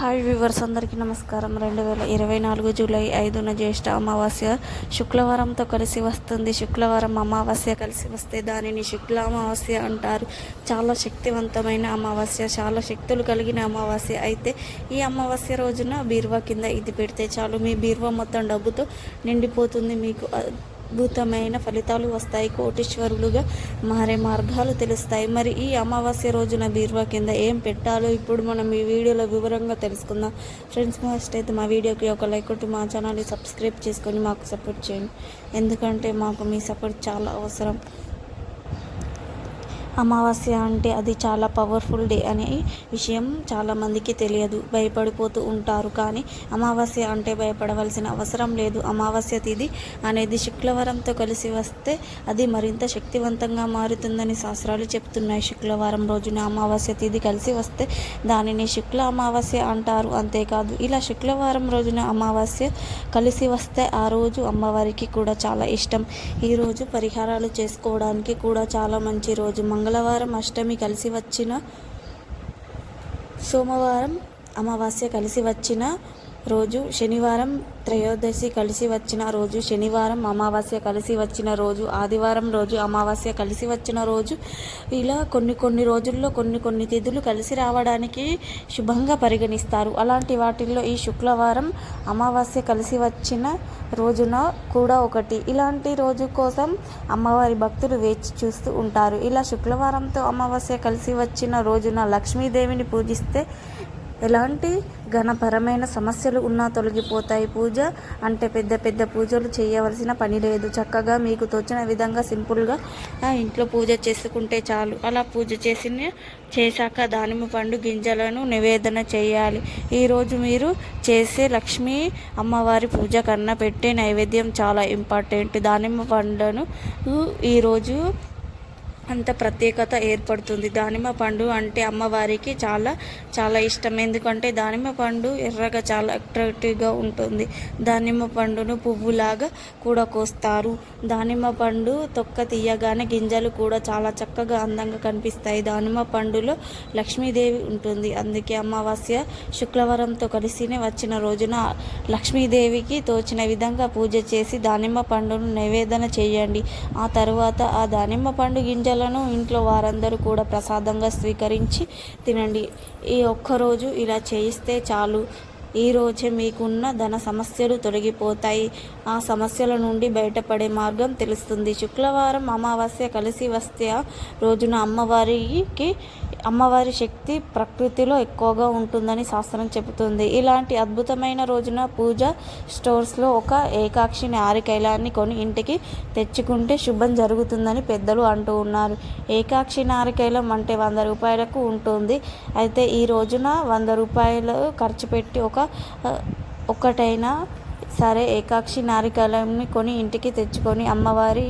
Hi viewers అందరికీ నమస్కారం. రెండు వేల ఇరవై నాలుగు జూలై ఐదున జ్యేష్ఠ అమావాస్య శుక్రవారంతో కలిసి వస్తుంది. శుక్రవారం అమావాస్య కలిసి వస్తే దానిని శుక్ల అమావాస్య అంటారు. చాలా శక్తివంతమైన అమావాస్య చాలా శక్తులు కలిగిన అమావాస్య. అయితే ఈ అమావాస్య రోజున బీరువా కింద ఇది పెడితే చాలు. మీ బీరువా మొత్తం డబ్బుతో నిండిపోతుంది. మీకు అద్భుతమైన ఫలితాలు వస్తాయి. కోటీశ్వరులుగా మారే మార్గాలు తెలుస్తాయి. మరి ఈ అమావాస్య రోజున బీరువా కింద ఏం పెట్టాలో ఇప్పుడు మనం ఈ వీడియోలో వివరంగా తెలుసుకుందాం. ఫ్రెండ్స్ ఫస్ట్ అయితే మా వీడియోకి ఒక లైక్ కొట్టి మా ఛానల్ని సబ్స్క్రైబ్ చేసుకొని మాకు సపోర్ట్ చేయండి. ఎందుకంటే మాకు మీ సపోర్ట్ చాలా అవసరం. అమావాస్య అంటే అది చాలా పవర్ఫుల్ డే అనే విషయం చాలామందికి తెలియదు. భయపడిపోతూ ఉంటారు కానీ అమావాస్య అంటే భయపడవలసిన అవసరం లేదు. అమావాస్య తిథి అనేది శుక్రవారంతో కలిసి వస్తే అది మరింత శక్తివంతంగా మారుతుందని శాస్త్రాలు చెప్తున్నాయి. శుక్రవారం రోజున అమావాస్య తిథి కలిసి వస్తే దానిని శుక్ల అమావాస్య అంటారు. అంతేకాదు ఇలా శుక్రవారం రోజున అమావాస్య కలిసి వస్తే ఆ రోజు అమ్మవారికి కూడా చాలా ఇష్టం. ఈరోజు పరిహారాలు చేసుకోవడానికి కూడా చాలా మంచి రోజు. మంగళవారం అష్టమి కలిసి వచ్చిన సోమవారం అమావాస్య కలిసి వచ్చిన రోజు శనివారం త్రయోదశి కలిసి వచ్చిన రోజు శనివారం అమావాస్య కలిసి వచ్చిన రోజు ఆదివారం రోజు అమావాస్య కలిసి వచ్చిన రోజు ఇలా కొన్ని కొన్ని రోజుల్లో కొన్ని కొన్ని తిథులు కలిసి రావడానికి శుభంగా పరిగణిస్తారు. అలాంటి వాటిల్లో ఈ శుక్రవారం అమావాస్య కలిసి వచ్చిన రోజున కూడా ఒకటి. ఇలాంటి రోజు కోసం అమ్మవారి భక్తులు వేచి చూస్తూ ఉంటారు. ఇలా శుక్రవారంతో అమావాస్య కలిసి వచ్చిన రోజున లక్ష్మీదేవిని పూజిస్తే ఎలాంటి ఘనపరమైన సమస్యలు ఉన్నా తొలగిపోతాయి పూజ. అంటే పెద్ద పెద్ద పూజలు చేయవలసిన పని లేదు. చక్కగా మీకు తోచిన విధంగా సింపుల్గా ఇంట్లో పూజ చేసుకుంటే చాలు. అలా పూజ చేసిన చేశాక దానిమ్మ పండు గింజలను నివేదన చేయాలి. ఈరోజు మీరు చేసే లక్ష్మీ అమ్మవారి పూజ కన్నా పెట్టే నైవేద్యం చాలా ఇంపార్టెంట్. దానిమ్మ పండును ఈరోజు అంత ప్రత్యేకత ఏర్పడుతుంది. దానిమ్మ పండు అంటే అమ్మవారికి చాలా చాలా ఇష్టం. ఎందుకంటే దానిమ్మ పండు ఎర్రగా చాలా అట్రాక్టివ్గా ఉంటుంది. దానిమ్మ పండును పువ్వులాగా కూడా కోస్తారు. దానిమ్మ పండు తొక్క తీయగానే గింజలు కూడా చాలా చక్కగా అందంగా కనిపిస్తాయి. దానిమ్మ పండులో లక్ష్మీదేవి ఉంటుంది. అందుకే అమావాస్య శుక్రవారంతో కలిసినే వచ్చిన రోజున లక్ష్మీదేవికి తోచిన విధంగా పూజ చేసి దానిమ్మ పండును నివేదన చేయండి. ఆ తర్వాత ఆ దానిమ్మ పండు గింజలు పూజలను ఇంట్లో వారందరూ కూడా ప్రసాదంగా స్వీకరించి తినండి. ఈ ఒక్కరోజు ఇలా చేయిస్తే చాలు. ఈరోజే మీకున్న ధన సమస్యలు తొలగిపోతాయి. ఆ సమస్యల నుండి బయటపడే మార్గం తెలుస్తుంది. శుక్రవారం అమావాస్య కలిసి వస్తే రోజున అమ్మవారికి అమ్మవారి శక్తి ప్రకృతిలో ఎక్కువగా ఉంటుందని శాస్త్రం చెబుతుంది. ఇలాంటి అద్భుతమైన రోజున పూజ స్టోర్స్లో ఒక ఏకాక్షి ఆరికైలాన్ని కొని ఇంటికి తెచ్చుకుంటే శుభం జరుగుతుందని పెద్దలు అంటూ ఉన్నారు. ఏకాక్షి నారికైలం అంటే వంద రూపాయలకు ఉంటుంది. అయితే ఈ రోజున వంద రూపాయలు ఖర్చు పెట్టి ఒక ఒక్కటైనా సరే ఏకాక్షి నారికలంని కొని ఇంటికి తెచ్చుకొని అమ్మవారి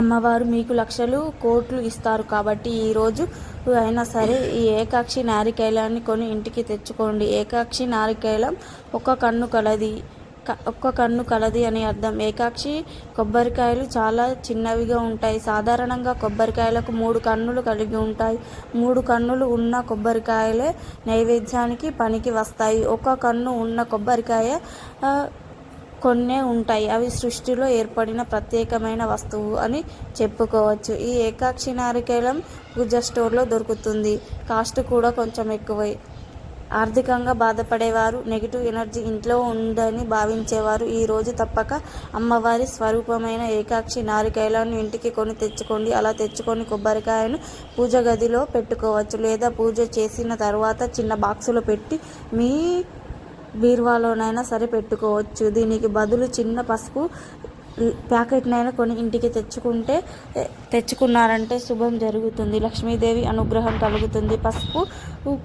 అమ్మవారు మీకు లక్షలు కోట్లు ఇస్తారు కాబట్టి ఈరోజు అయినా సరే ఈ ఏకాక్షి నారికేలాన్ని కొని ఇంటికి తెచ్చుకోండి. ఏకాక్షి నారికేలం ఒక కన్ను కలది. ఒక్క కన్ను కలది అని అర్థం. ఏకాక్షి కొబ్బరికాయలు చాలా చిన్నవిగా ఉంటాయి. సాధారణంగా కొబ్బరికాయలకు మూడు కన్నులు కలిగి ఉంటాయి. మూడు కన్నులు ఉన్న కొబ్బరికాయలే నైవేద్యానికి పనికి వస్తాయి. ఒక కన్ను ఉన్న కొబ్బరికాయ కొన్నే ఉంటాయి. అవి సృష్టిలో ఏర్పడిన ప్రత్యేకమైన వస్తువు అని చెప్పుకోవచ్చు. ఈ ఏకాక్షి నారికేళం పూజ స్టోర్లో దొరుకుతుంది. కాస్ట్ కూడా కొంచెం ఎక్కువై. ఆర్థికంగా బాధపడేవారు నెగిటివ్ ఎనర్జీ ఇంట్లో ఉందని భావించేవారు. ఈరోజు తప్పక అమ్మవారి స్వరూపమైన ఏకాక్షి నారికాయలను ఇంటికి కొని తెచ్చుకోండి. అలా తెచ్చుకొని కొబ్బరికాయను పూజ గదిలో పెట్టుకోవచ్చు. లేదా పూజ చేసిన తర్వాత చిన్న బాక్సులో పెట్టి మీ బీరువాలోనైనా సరే పెట్టుకోవచ్చు. దీనికి బదులు చిన్న పసుపు ప్యాకెట్నైనా కొని ఇంటికి తెచ్చుకుంటే తెచ్చుకున్నారంటే శుభం జరుగుతుంది. లక్ష్మీదేవి అనుగ్రహం కలుగుతుంది. పసుపు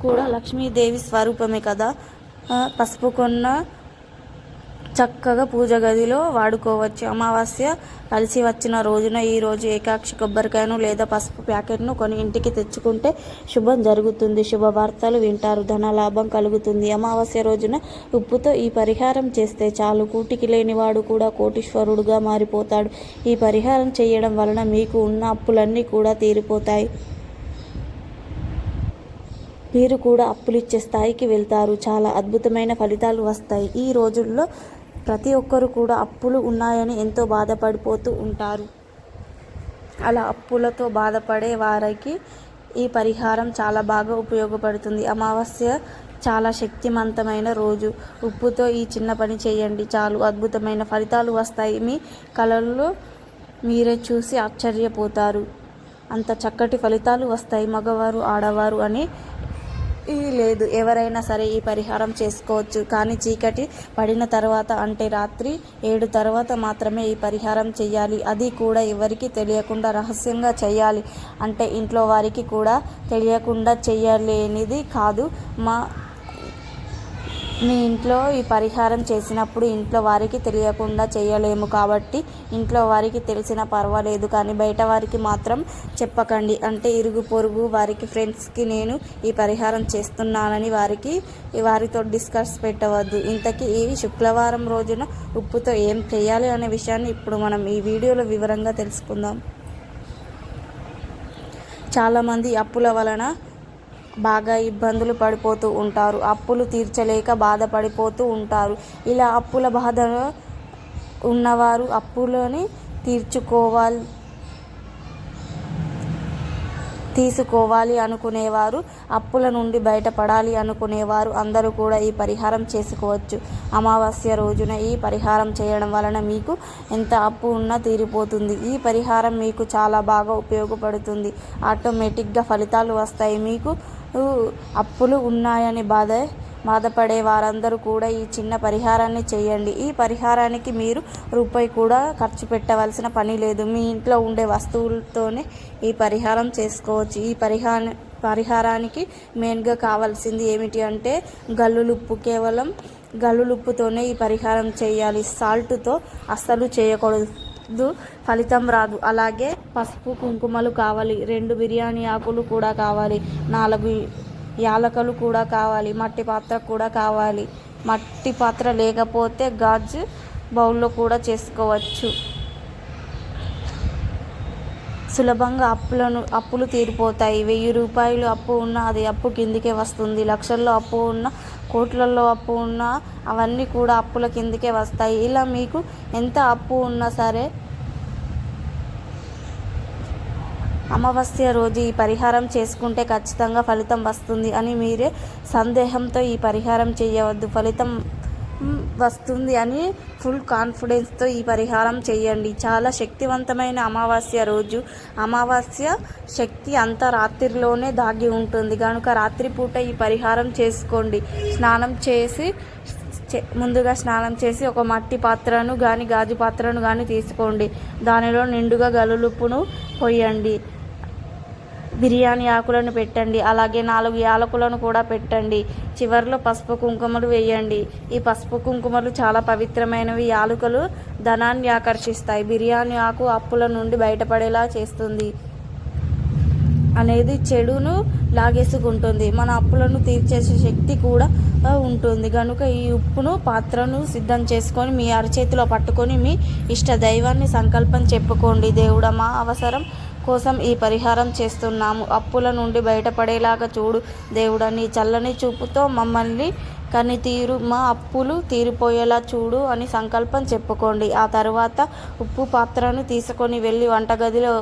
కూడా లక్ష్మీదేవి స్వరూపమే కదా. పసుపు కొన్న చక్కగా పూజ గదిలో వాడుకోవచ్చు. అమావాస్య కలిసి వచ్చిన రోజున ఈరోజు ఏకాక్షి కొబ్బరికాయను లేదా పసుపు ప్యాకెట్ను కొని ఇంటికి తెచ్చుకుంటే శుభం జరుగుతుంది. శుభవార్తలు వింటారు. ధన లాభం కలుగుతుంది. అమావాస్య రోజున ఉప్పుతో ఈ పరిహారం చేస్తే చాలు. కూటికి లేనివాడు కూడా కోటీశ్వరుడుగా మారిపోతాడు. ఈ పరిహారం చేయడం వలన మీకు ఉన్న అప్పులన్నీ కూడా తీరిపోతాయి. మీరు కూడా అప్పులిచ్చే స్థాయికి వెళ్తారు. చాలా అద్భుతమైన ఫలితాలు వస్తాయి. ఈ రోజుల్లో ప్రతి ఒక్కరు కూడా అప్పులు ఉన్నాయని ఎంతో బాధపడిపోతూ ఉంటారు. అలా అప్పులతో బాధపడే వారికి ఈ పరిహారం చాలా బాగా ఉపయోగపడుతుంది. అమావాస్య చాలా శక్తివంతమైన రోజు. ఉప్పుతో ఈ చిన్న పని చేయండి చాలు అద్భుతమైన ఫలితాలు వస్తాయి. మీ కళల్లో మీరే చూసి ఆశ్చర్యపోతారు. అంత చక్కటి ఫలితాలు వస్తాయి. మగవారు ఆడవారు అని లేదు. ఎవరైనా సరే ఈ పరిహారం చేసుకోవచ్చు. కానీ చీకటి పడిన తర్వాత అంటే రాత్రి ఏడు తర్వాత మాత్రమే ఈ పరిహారం చేయాలి అది కూడా ఎవరికి తెలియకుండా రహస్యంగా చేయాలి అంటే ఇంట్లో వారికి కూడా తెలియకుండా చేయలేనిది కాదు. మా మీ ఇంట్లో ఈ పరిహారం చేసినప్పుడు ఇంట్లో వారికి తెలియకుండా చేయలేము కాబట్టి ఇంట్లో వారికి తెలిసినా పర్వాలేదు కానీ బయట వారికి మాత్రం చెప్పకండి. అంటే ఇరుగు పొరుగు వారికి ఫ్రెండ్స్కి నేను ఈ పరిహారం చేస్తున్నానని వారికి వారితో డిస్కస్ పెట్టవద్దు. ఇంతకీ ఈ శుక్రవారం రోజున ఉప్పుతో ఏం చేయాలి అనే విషయాన్ని ఇప్పుడు మనం ఈ వీడియోలో వివరంగా తెలుసుకుందాం. చాలామంది అప్పుల వలన బాగా ఇబ్బందులు పడిపోతూ ఉంటారు. అప్పులు తీర్చలేక బాధపడిపోతూ ఉంటారు. ఇలా అప్పుల బాధ ఉన్నవారు అప్పులని తీర్చుకోవాలి తీసుకోవాలి అనుకునేవారు అప్పుల నుండి బయటపడాలి అనుకునేవారు అందరూ కూడా ఈ పరిహారం చేసుకోవచ్చు. అమావాస్య రోజున ఈ పరిహారం చేయడం వలన మీకు ఎంత అప్పు ఉన్నా తీరిపోతుంది. ఈ పరిహారం మీకు చాలా బాగా ఉపయోగపడుతుంది. ఆటోమేటిక్గా ఫలితాలు వస్తాయి. మీకు అప్పులు ఉన్నాయని బాధ బాధపడే వారందరూ కూడా ఈ చిన్న పరిహారాన్ని చేయండి. ఈ పరిహారానికి మీరు రూపాయి కూడా ఖర్చు పెట్టవలసిన పని లేదు. మీ ఇంట్లో ఉండే వస్తువులతోనే ఈ పరిహారం చేసుకోవచ్చు. ఈ పరిహార పరిహారానికి మెయిన్గా కావాల్సింది ఏమిటి అంటే గల్లులుప్పు. కేవలం గల్లులుప్పుతోనే ఈ పరిహారం చేయాలి. సాల్ట్తో అస్సలు చేయకూడదు. ఫలితం రాదు. అలాగే పసుపు కుంకుమలు కావాలి. రెండు బిర్యానీ ఆకులు కూడా కావాలి. నాలుగు యాలకలు కూడా కావాలి. మట్టి పాత్ర కూడా కావాలి. మట్టి పాత్ర లేకపోతే గాజు బౌల్లో కూడా చేసుకోవచ్చు. సులభంగా అప్పులను అప్పులు తీరిపోతాయి. వెయ్యి రూపాయలు అప్పు ఉన్న అది అప్పు కిందికే వస్తుంది. లక్షల్లో అప్పు ఉన్న కోట్లలో అప్పు ఉన్నా అవన్నీ కూడా అప్పుల కిందికే వస్తాయి. ఇలా మీకు ఎంత అప్పు ఉన్నా సరే అమావాస్య రోజు ఈ పరిహారం చేసుకుంటే ఖచ్చితంగా ఫలితం వస్తుంది అని మీరే సందేహంతో ఈ పరిహారం చేయవద్దు. ఫలితం వస్తుంది అని ఫుల్ కాన్ఫిడెన్స్తో ఈ పరిహారం చేయండి. చాలా శక్తివంతమైన అమావాస్య రోజు. అమావాస్య శక్తి అంత రాత్రిలోనే దాగి ఉంటుంది. కనుక రాత్రిపూట ఈ పరిహారం చేసుకోండి. స్నానం చేసి ముందుగా స్నానం చేసి ఒక మట్టి పాత్రను కానీ గాజు పాత్రను కానీ తీసుకోండి. దానిలో నిండుగా గలులుప్పును పోయండి. బిర్యానీ ఆకులను పెట్టండి అలాగే నాలుగు యాలకులను కూడా పెట్టండి. చివరిలో పసుపు కుంకుమలు వేయండి. ఈ పసుపు కుంకుమలు చాలా పవిత్రమైనవి. యాలకులు ధనాన్ని ఆకర్షిస్తాయి. బిర్యానీ ఆకు అప్పుల నుండి బయటపడేలా చేస్తుంది అనేది చెడును లాగేసుకుంటుంది. మన అప్పులను తీర్చేసే శక్తి కూడా ఉంటుంది. కనుక ఈ ఉప్పును పాత్రను సిద్ధం చేసుకొని మీ అరచేతిలో పట్టుకొని మీ ఇష్ట దైవాన్ని సంకల్పం చెప్పుకోండి. దేవుడా మా అవసరం కోసం ఈ పరిహారం చేస్తున్నాము. అప్పుల నుండి బయటపడేలాగా చూడు దేవుడా నీ చల్లని చూపుతో మమ్మల్ని కనితీరు మా అప్పులు తీరిపోయేలా చూడు అని సంకల్పం చెప్పుకోండి. ఆ తర్వాత ఉప్పు పాత్రను తీసుకొని వెళ్ళి వంటగదిలో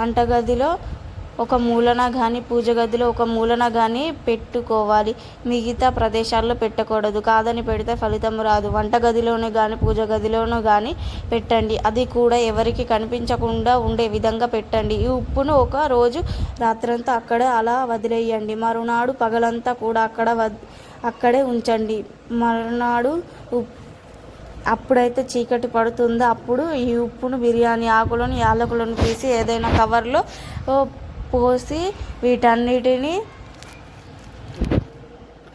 వంటగదిలో ఒక మూలన కానీ పూజ గదిలో ఒక మూలన కానీ పెట్టుకోవాలి. మిగతా ప్రదేశాల్లో పెట్టకూడదు. కాదని పెడితే ఫలితం రాదు. వంటగదిలోనే కానీ పూజ గదిలోనూ కానీ పెట్టండి. అది కూడా ఎవరికి కనిపించకుండా ఉండే విధంగా పెట్టండి. ఈ ఉప్పును ఒక రోజు రాత్రంతా అక్కడే అలా వదిలేయండి. మరునాడు పగలంతా కూడా అక్కడ అక్కడే ఉంచండి. మరునాడు ఉప్పు అప్పుడైతే చీకటి పడుతుందో? అప్పుడు ఈ ఉప్పును బిర్యానీ ఆకులను యాలకులను తీసి ఏదైనా కవర్లో పోసి వీటన్నిటిని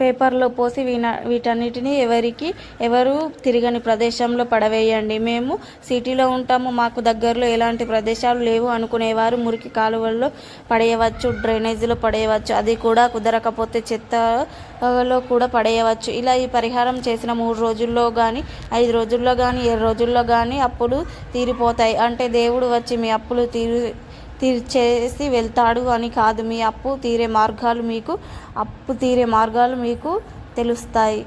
పేపర్లో పోసి వీన వీటన్నిటిని ఎవరికి ఎవరు తిరగని ప్రదేశంలో పడవేయండి. మేము సిటీలో ఉంటాము మాకు దగ్గరలో ఎలాంటి ప్రదేశాలు లేవు అనుకునేవారు. మురికి కాలువల్లో పడేయవచ్చు డ్రైనేజీలో పడేయవచ్చు అది కూడా కుదరకపోతే చెత్తలో కూడా పడేయవచ్చు. ఇలా ఈ పరిహారం చేసిన మూడు రోజుల్లో కానీ ఐదు రోజుల్లో కానీ ఏడు రోజుల్లో కానీ అప్పులు తీరిపోతాయి. అంటే దేవుడు వచ్చి మీ అప్పులు తీరు తీర్చేసి వెళ్తాడు అని కాదు. మీ అప్పు తీరే మార్గాలు మీకు అప్పు తీరే మార్గాలు మీకు తెలుస్తాయి.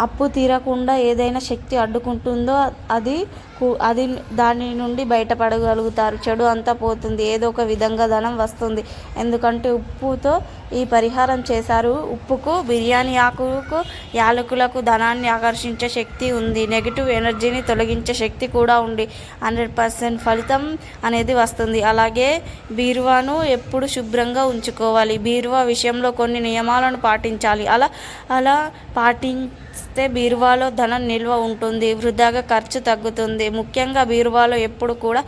అప్పు తీరకుండా ఏదైనా శక్తి అడ్డుకుంటుందో అది అది దాని నుండి బయటపడగలుగుతారు. చెడు అంతా పోతుంది. ఏదో ఒక విధంగా ధనం వస్తుంది. ఎందుకంటే ఉప్పుతో ఈ పరిహారం చేశారు. ఉప్పుకు బిర్యానీ ఆకుకు యాలకులకు ధనాన్ని ఆకర్షించే శక్తి ఉంది. నెగిటివ్ ఎనర్జీని తొలగించే శక్తి కూడా ఉంది. హండ్రెడ్ పర్సెంట్ ఫలితం అనేది వస్తుంది. అలాగే బీరువాను ఎప్పుడు శుభ్రంగా ఉంచుకోవాలి. బీరువా విషయంలో కొన్ని నియమాలను పాటించాలి. అలా అలా పాటిస్తే బీరువాలో ధనం నిల్వ ఉంటుంది. వృధాగా ఖర్చు తగ్గుతుంది. ముఖ్యంగా బీరువాలో ఎప్పుడు కూడా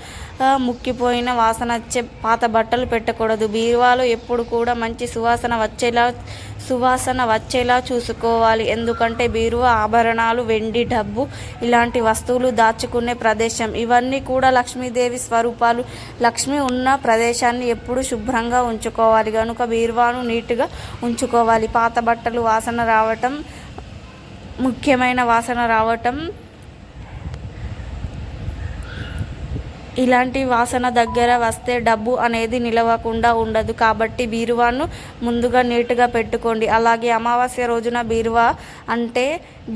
ముక్కిపోయిన వాసన వచ్చే పాత బట్టలు పెట్టకూడదు. బీరువాలో ఎప్పుడు కూడా మంచి సువాసన వచ్చేలా సువాసన వచ్చేలా చూసుకోవాలి. ఎందుకంటే బీరువా ఆభరణాలు వెండి డబ్బు ఇలాంటి వస్తువులు దాచుకునే ప్రదేశం. ఇవన్నీ కూడా లక్ష్మీదేవి స్వరూపాలు. లక్ష్మి ఉన్న ప్రదేశాన్ని ఎప్పుడు శుభ్రంగా ఉంచుకోవాలి. కనుక బీరువాను నీట్గా ఉంచుకోవాలి. పాత బట్టలు వాసన రావటం ముఖ్యమైన వాసన రావటం ఇలాంటి వాసన దగ్గర వస్తే డబ్బు అనేది నిలవకుండా ఉండదు. కాబట్టి బీరువాను ముందుగా నీట్గా పెట్టుకోండి. అలాగే అమావాస్య రోజున బీరువా అంటే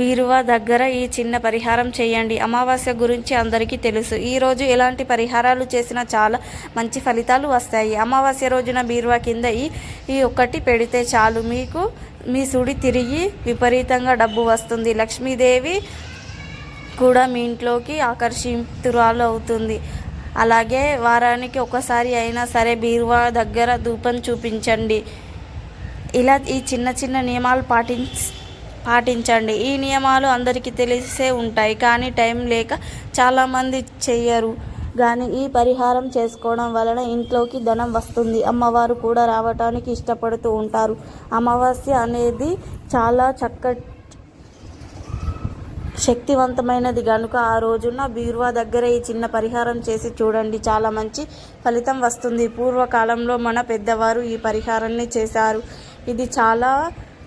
బీరువా దగ్గర ఈ చిన్న పరిహారం చేయండి. అమావాస్య గురించి అందరికీ తెలుసు. ఈరోజు ఎలాంటి పరిహారాలు చేసినా చాలా మంచి ఫలితాలు వస్తాయి. అమావాస్య రోజున బీరువా కింద ఈ ఈ ఒక్కటి పెడితే చాలు. మీకు మీ సుడి తిరిగి విపరీతంగా డబ్బు వస్తుంది. లక్ష్మీదేవి కూడా మీ ఇంట్లోకి ఆకర్షితురాలు అవుతుంది. అలాగే వారానికి ఒకసారి అయినా సరే బీరువా దగ్గర ధూపం చూపించండి. ఇలా ఈ చిన్న చిన్న నియమాలు పాటించ పాటించండి. ఈ నియమాలు అందరికీ తెలిసే ఉంటాయి కానీ టైం లేక చాలామంది చెయ్యరు. కానీ ఈ పరిహారం చేసుకోవడం వలన ఇంట్లోకి ధనం వస్తుంది. అమ్మవారు కూడా రావటానికి ఇష్టపడుతూ ఉంటారు. అమావాస్య అనేది చాలా చక్కటి శక్తివంతమైనది. కనుక ఆ రోజున బీరువా దగ్గర ఈ చిన్న పరిహారం చేసి చూడండి. చాలా మంచి ఫలితం వస్తుంది. పూర్వకాలంలో మన పెద్దవారు ఈ పరిహారాన్ని చేశారు. ఇది చాలా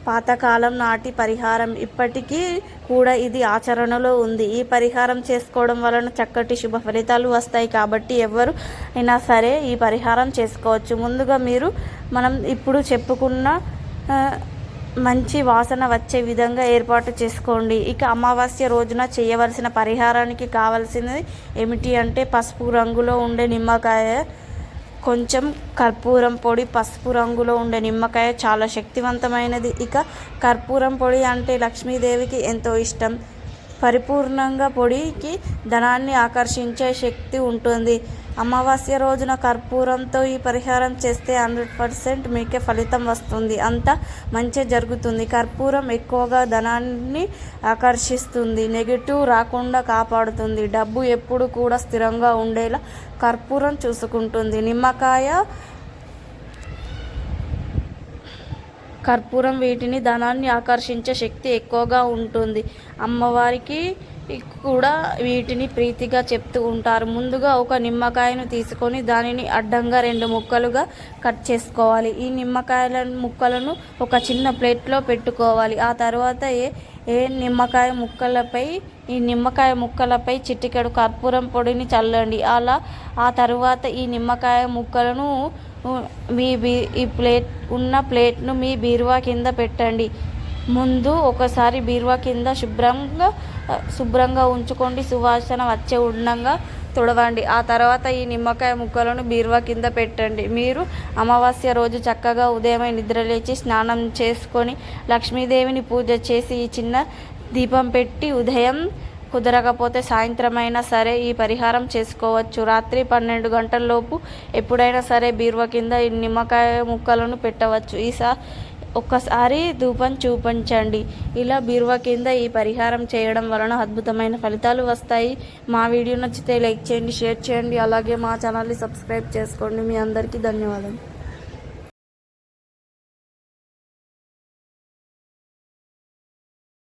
పాతకాలం నాటి పరిహారం. ఇప్పటికీ కూడా ఇది ఆచరణలో ఉంది. ఈ పరిహారం చేసుకోవడం వలన చక్కటి శుభ ఫలితాలు వస్తాయి. కాబట్టి ఎవరు అయినా సరే ఈ పరిహారం చేసుకోవచ్చు. ముందుగా మీరు మనం ఇప్పుడు చెప్పుకున్న మంచి వాసన వచ్చే విధంగా ఏర్పాటు చేసుకోండి. ఇక అమావాస్య రోజున చేయవలసిన పరిహారానికి కావాల్సినది ఏమిటి అంటే పసుపు రంగులో ఉండే నిమ్మకాయ కొంచెం కర్పూరం పొడి పసుపు రంగులో ఉండే నిమ్మకాయ చాలా శక్తివంతమైనది. ఇక కర్పూరం పొడి అంటే లక్ష్మీదేవికి ఎంతో ఇష్టం. పరిపూర్ణంగా పొడికి ధనాన్ని ఆకర్షించే శక్తి ఉంటుంది. అమావాస్య రోజున కర్పూరంతో ఈ పరిహారం చేస్తే హండ్రెడ్ పర్సెంట్ మీకే ఫలితం వస్తుంది. అంతా మంచి జరుగుతుంది. కర్పూరం ఎక్కువగా ధనాన్ని ఆకర్షిస్తుంది. నెగిటివ్ రాకుండా కాపాడుతుంది. డబ్బు ఎప్పుడు కూడా స్థిరంగా ఉండేలా కర్పూరం చూసుకుంటుంది. నిమ్మకాయ కర్పూరం వీటిని ధనాన్ని ఆకర్షించే శక్తి ఎక్కువగా ఉంటుంది. అమ్మవారికి కూడా వీటిని ప్రీతిగా చెప్తూ ఉంటారు. ముందుగా ఒక నిమ్మకాయను తీసుకొని దానిని అడ్డంగా రెండు ముక్కలుగా కట్ చేసుకోవాలి. ఈ నిమ్మకాయల ముక్కలను ఒక చిన్న ప్లేట్లో పెట్టుకోవాలి. ఆ తర్వాత ఏ ఏ నిమ్మకాయ ముక్కలపై ఈ నిమ్మకాయ ముక్కలపై చిటికెడు కర్పూరం పొడిని చల్లండి. అలా ఆ తరువాత ఈ నిమ్మకాయ ముక్కలను మీ బీ ఈ ప్లేట్ ఉన్న ప్లేట్ను మీ బీరువా కింద పెట్టండి. ముందు ఒకసారి బీరువా కింద శుభ్రంగా శుభ్రంగా ఉంచుకోండి. సువాసన వచ్చే ఉండంగా తుడవండి. ఆ తర్వాత ఈ నిమ్మకాయ ముక్కలను బీరువా కింద పెట్టండి. మీరు అమావాస్య రోజు చక్కగా ఉదయమై నిద్రలేచి స్నానం చేసుకొని లక్ష్మీదేవిని పూజ చేసి ఈ చిన్న దీపం పెట్టి ఉదయం కుదరకపోతే సాయంత్రం అయినా సరే ఈ పరిహారం చేసుకోవచ్చు. రాత్రి పన్నెండు గంటలలోపు ఎప్పుడైనా సరే బీరువా కింద ఈ నిమ్మకాయ ముక్కలను పెట్టవచ్చు. ఈసా ఒక్కసారి ధూపం చూపించండి. ఇలా బీరువా కింద ఈ పరిహారం చేయడం వలన అద్భుతమైన ఫలితాలు వస్తాయి. మా వీడియో నచ్చితే లైక్ చేయండి షేర్ చేయండి. అలాగే మా ఛానల్ని సబ్స్క్రైబ్ చేసుకోండి. మీ అందరికీ ధన్యవాదాలు.